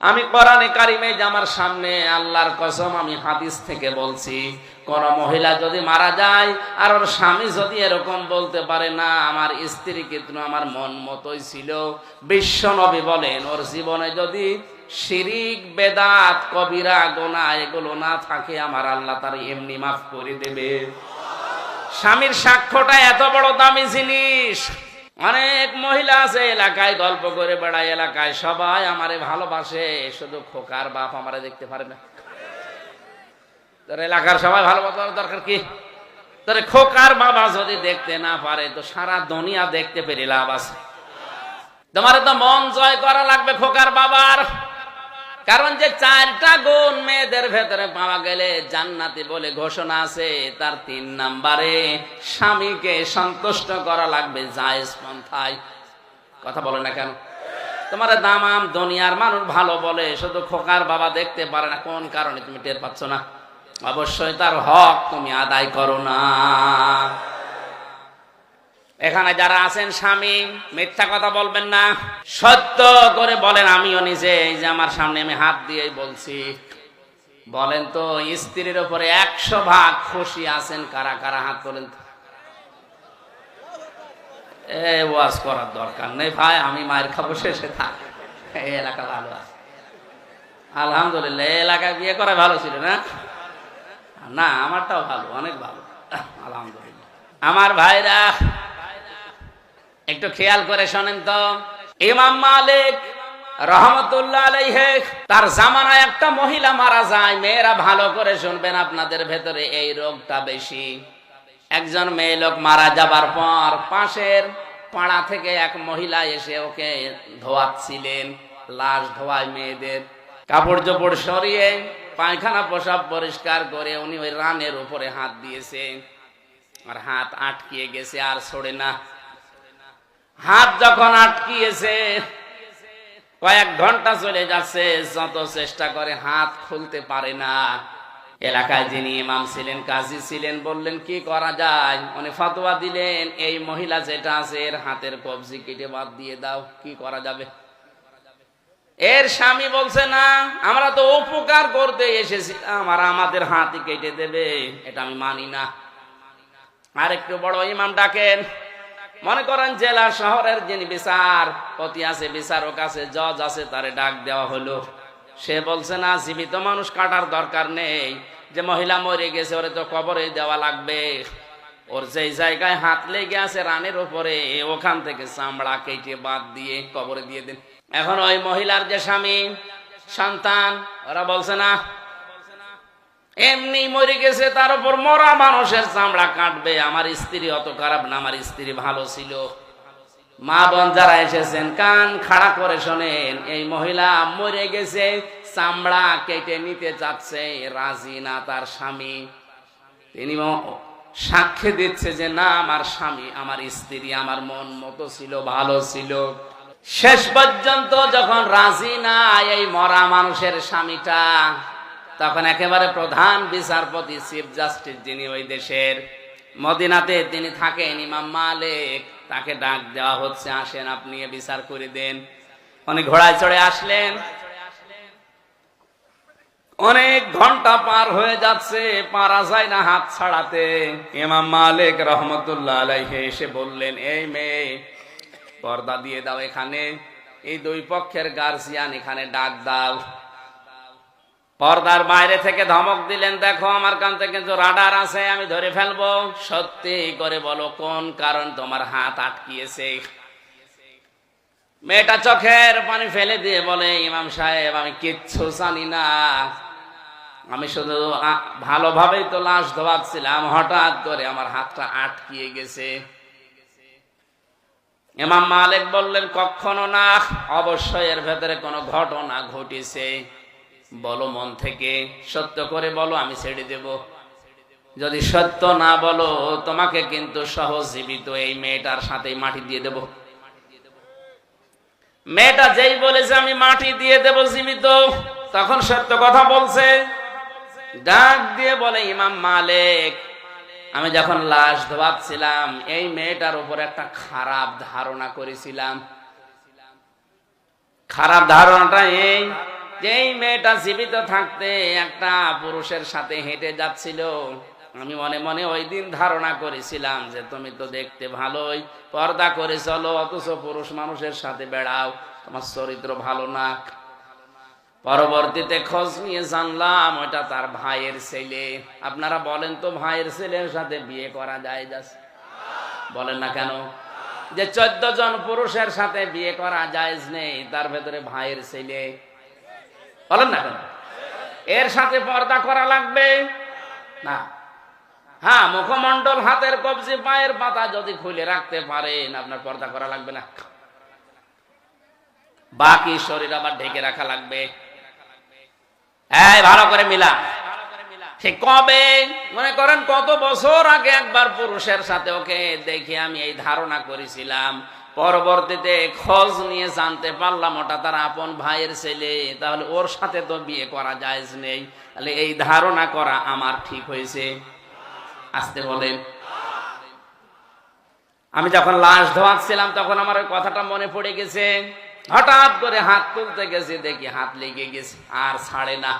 আমি কোরআনে কারিমে যে আমার সামনে আল্লাহর কসম আমি হাদিস থেকে বলছি, কোন মহিলা যদি মারা যায় আর ওর স্বামী যদি এরকম বলতে পারে, না, আমার স্ত্রী কিন্তু আমার মন মতোই ছিল। বিশ্ব নবী বলেন, ওর জীবনে যদি শিরিক, বেদাত, কবিরা, গোনা এগুলো না থাকে, আমার আল্লাহ তার এমনি মাফ করে দেবে। স্বামীর সাক্ষ্যটা এত বড় দামি জিনিস। অনেক মহিলা আছে এলাকায়, গল্প করে বেড়ায় এলাকায়। সবাই আমারে ভালোবাসে, শুধু খোকার বাপ আমারে দেখতে পারে না। তোর এলাকার সবাই ভালোবাসার দরকার কি? তোর খোকার বাবা যদি দেখতে না পারে, তো সারা দুনিয়া দেখতে পেরে লাভ আছে। তোমার তো মন জয় করা লাগবে খোকার বাবার। কারণ যে চারটা গুণ মেয়েদের ভেতরে পাওয়া গেলে জান্নাতি বলে ঘোষণা আছে। তার তিন নাম্বারে স্বামীকে সন্তুষ্ট করা লাগবে জায়েজ পন্থায়। কথা বলে না কেন? তোমার দামাম দুনিয়ার মানুষ ভালো বলে, শুধু খোকার বাবা দেখতে পারে না, কোন কারণে তুমি টের পাচ্ছ না? অবশ্যই তার হক তুমি আদায় করো না। এখানে যারা আছেন স্বামী, মিথ্যা কথা বলবেন না। সত্য করে বলেন, আমিও নিজে এই যে আমার সামনে আমি হাত দিয়েই বলছি। বলেন তো, স্ত্রীর উপরে একশো ভাগ খুশি আছেন কারা? কারা হাত তোলেন ওয়াজ করার দরকার নেই ভাই, আমি মায়ের খাব, শেষে থাক। এই এলাকা ভালো আছে। আলহামদুলিল্লাহ এলাকায় বিয়ে করা ভালো ছিল না? না, আমারটাও ভালো, অনেক ভালো। আলহামদুলিল্লাহ। আমার ভাইরা, একটু খেয়াল করে শোনেন তো, ইমাম মালিক রহমতুল্লাহ আলাইহে, তার জামানায় একটা মহিলা মারা যায়, মেয়েরা ভালো করে শুনবেন আপনাদের ভেতরে এই রোগটা বেশি। একজন মেয়ে লোক মারা যাবার পর পাশের পাড়া থেকে এক মহিলা এসে ওকে ধোয়াচ্ছিলেন, লাশ ধোয়ায় মেয়েদের। কাপড় চোপড় সরিয়ে পায়খানা পোশাক পরিষ্কার করে উনি ওই রানের উপরে হাত দিয়েছে আর হাত আটকিয়ে গেছে, আর ছড়ে না। হাত যখন আটকিয়েছে কয়েক ঘণ্টা চলে যাচ্ছে, যত চেষ্টা করে হাত খুলতে পারে না। এলাকায় যিনি ইমাম ছিলেন, কাজী ছিলেন, বললেন, কি করা যায়? উনি ফতোয়া দিলেন, এই মহিলা যেটা আছে, এর হাতের কবজি কেটে বাদ দিয়ে দাও, কি করা যাবে? এর স্বামী বলছে, না, আমরা তো উপকার করতে এসেছিলাম, আর আমাদের হাতই কেটে দেবে, এটা আমি মানি না। আর একটু বড় ইমাম ডাকেন মনে করেন জেলা শহরের যিনি বিচার, পতি আছে, বিচারক আছে, জজ আছে, তারে ডাক দেওয়া হলো। সে বলছে, না, জীবিত মানুষ কাটার দরকার নেই। যে মহিলা মরে গেছে, ওরে তো কবরে দেওয়া লাগবে। ওর যেই জায়গায় হাত লেগে আছে রানের উপরে, ওখান থেকে চামড়া কেটে বাদ দিয়ে কবরে দিয়ে দিন। এখন ওই মহিলার যে স্বামী, সন্তান, ওরা বলছে, না এমনি মরে গেছে, তার উপর মরা মানুষের চামড়া কাটবে। আমার স্ত্রী অত খারাপ না, আমার স্ত্রী ভালো ছিল। মা বোন যারা এসেছেন, কান খাড়া করে শোনেন, এই মহিলা মরে গেছে, চামড়া কেটে নিতে চাচ্ছে, রাজি না তার স্বামী। তিনি সাক্ষী দিচ্ছে যে, না, আমার স্বামী, আমার স্ত্রী আমার মন মতো ছিল, ভালো ছিল। শেষ পর্যন্ত যখন রাজি না, এই মরা মানুষের স্বামীটা তখন একেবারে প্রধান বিচারপতি, চিফ জাস্টিস যিনি ওই দেশের মদিনাতে তিনি থাকেন, ইমাম মালিক, তাকে ডাক দেওয়া হচ্ছে, আসেন, আপনি বিচার করে দেন। উনি ঘোড়ায় চড়ে আসলেন। অনেক ঘণ্টা পার হয়ে যাচ্ছে পারা যায় না হাত ছাড়াতে। ইমাম মালিক রহমতুল্লাহ আলাইহে এসে বললেন, এই মেয়ে, পর্দা দিয়ে দাও এখানে। এই দুই পক্ষের গার্জিয়ান এখানে ডাক দাও। পর্দার বাইরে থেকে ধমক দিলেন, দেখো আমার থেকে কিন্তু রাডার আছে, আমি ধরে ফেলব। সত্যি করে বলো, কোন কারণ তোমার হাত আটকিয়েছে? মেয়েটা চোখের পানি ফেলে দিয়ে বলে, ইমাম সাহেব, আমি কিচ্ছু জানি না। আমি শুধু ভালোভাবেই তো লাশ ধোয়াচ্ছিলাম, হঠাৎ করে আমার হাতটা আটকিয়ে গেছে। ইমাম মালিক বললেন, কখনো না, অবশ্যই এর ভেতরে কোনো ঘটনা ঘটেছে। বলো মন থেকে, সত্য করে বলো, আমি ছেড়ে দেব। যদি সত্য না বলো, তোমাকে কিন্তু সহজীবিত এই মেয়েটার সাথে মাটি দিয়ে দেব। মেয়েটা যেই বলেছে, আমি মাটি দিয়ে দেব জীবিত, তখন সত্য কথা বলছে। ডাক দিয়ে বলে, ইমাম মালিক, আমি যখন লাশ ধোয়াচ্ছিলাম, এই মেয়েটার উপর একটা খারাপ ধারণা করেছিলাম। খারাপ ধারণাটা এই যে এই মেয়েটা জীবিত থাকতে একটা পুরুষের সাথে হেঁটে যাচ্ছিল, আমি মনে মনে ওই দিন ধারণা করেছিলাম যে তুমি তো দেখতে ভালোই, পর্দা করে চলো, অথচ পুরুষ মানুষের সাথে বেড়াও, তোমার চরিত্র ভালো না। পরবর্তীতে খোঁজ নিয়ে জানলাম ওটা তার ভাইয়ের ছেলে। আপনারা বলেন তো ভাইয়ের ছেলের সাথে বিয়ে করা যায় যাচ্ছে বলেন না কেন? যে চোদ্দ জন পুরুষের সাথে বিয়ে করা যায় নেই, তার ভেতরে ভাইয়ের ছেলে। বলেন না। এর সাথে পর্দা করা লাগবে? না। হ্যাঁ মুখমণ্ডল, হাতের কবজি, পায়ের পাতা যদি খুলে রাখতে পারেন, আপনার পর্দা করা লাগবে না। বাকি শরীর আবার ঢেকে রাখা লাগবে। এই, ভালো করে মিলা সে কবে? মনে করেন কত বছর আগে একবার পুরুষের সাথে ওকে দেখে আমি এই ধারণা করেছিলাম। পরবর্তীতে খোঁজ নিয়ে জানতে পারলাম ওটা তার আপন ভাইয়ের ছেলে, তাহলে ওর সাথে তো বিয়ে করা যায় নেই। তাহলে এই ধারণা করা আমার ঠিক হয়েছে। আসতে বলেন। আমি যখন লাশ ধোয়াচ্ছিলাম, তখন আমার ওই কথাটা মনে পড়ে গেছে। হঠাৎ করে হাত তুলতে গেছি, দেখি হাত লেগে গেছে, আর ছাড়ে না।